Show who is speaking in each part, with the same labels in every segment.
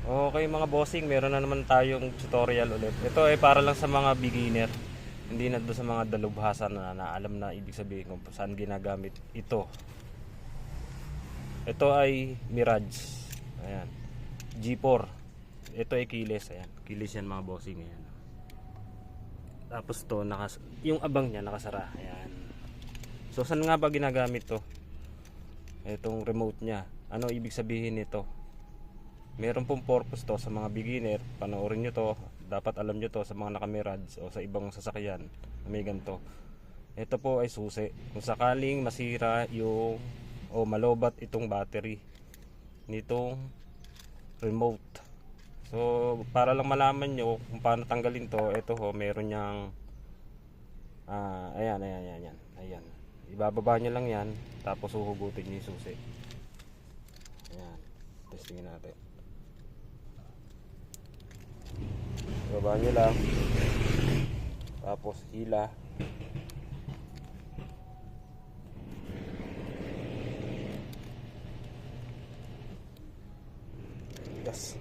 Speaker 1: Okay mga bossing, meron na naman tayong tutorial ulit. Ito ay para lang sa mga beginner. Hindi na doon sa mga dalubhasa na, na alam na ibig sabihin kung saan ginagamit ito. Ito ay Mirage. Ayan. G4. Ito ay keyless. Ayan. Keyless yan mga bossing. Ayan. Tapos to, nakas yung abang niya nakasara. Ayan. So saan nga ba ginagamit to? Itong remote niya. Ano ibig sabihin nito? Meron pong purpose to sa mga beginner. Panoorin nyo to. Dapat alam nyo to sa mga nakamirage o sa ibang sasakyan may ganito. Ito po ay susi. Kung sakaling masira yung o malobat itong battery nitong remote. So, para lang malaman nyo kung paano tanggalin to, ito ho, meron niyang ah, ayan, ayan, ayan, ayan, ayan. Ibababa nyo lang yan, tapos uhugutin nyo yung susi. Ayan, testingin natin. Ibaba nyo lang. Tapos hila. Yes.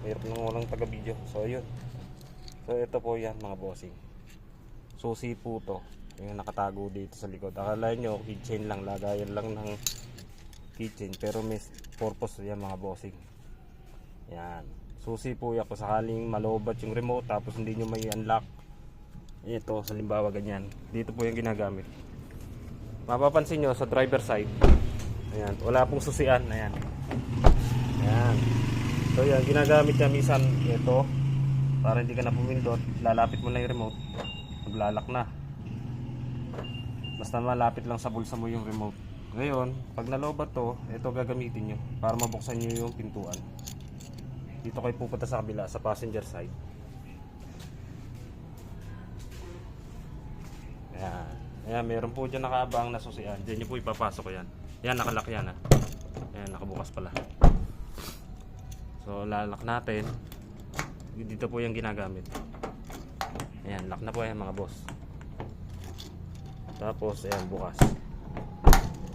Speaker 1: Mayroon nang walang taga-video. So, yun. So, ito po yan mga bossing. Susi po to. Yung nakatago dito sa likod. Akala nyo, keychain lang. Lagayan lang ng keychain. Pero may purpose yan mga bossing. Yan. Susi po yan. Kung sakaling malobat yung remote tapos hindi nyo may unlock. Ito, sa limbawa ganyan. Dito po yung ginagamit. Mapapansin nyo sa driver side. Ayan. Wala pong susian. Ayan. Ayan. So yan, ginagamit niya minsan ito para hindi ka na pumindot, lalapit mo lang yung remote, maglalak na. Basta malapit lang sa bulsa mo yung remote. Ngayon, pag nalobat to, ito gagamitin nyo para mabuksan nyo yung pintuan. Dito kayo pupunta sa kabila, sa passenger side. Ayan. Ayan, meron po dyan nakaabang na susian. Diyan nyo po ipapasok yan. Yan, nakalak yan ha. Ayan, nakabukas pala. So, lalak natin. Dito po yung ginagamit. Ayan, lock na po yan mga boss. Tapos, ayan, bukas.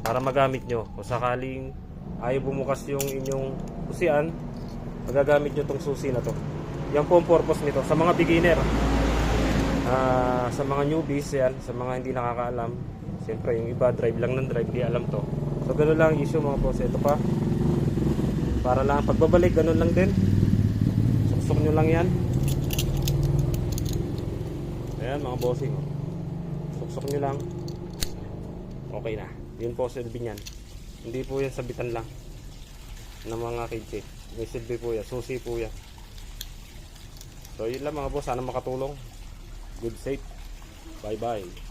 Speaker 1: Para magamit nyo. Kung sakaling ayaw bumukas yung inyong susian, magagamit nyo tong susi na to. Yan po ang purpose nito. Sa mga beginner, ah, sa mga newbies, yan, sa mga hindi nakakaalam, siyempre yung iba drive lang ng drive, di alam to. So, gano'n lang ang issue mga boss. Ito pa, para lang pagbabalik ganun lang din. Suksok nyo lang yan. Ayan mga bossing. Oh. Suksok nyo lang. Okay na. Yun po silbi niyan. Hindi po yan sabitan lang ng mga kidsi. May silbi po yan. Susi po yan. So yun lang mga boss. Sana makatulong. Good safe. Bye bye.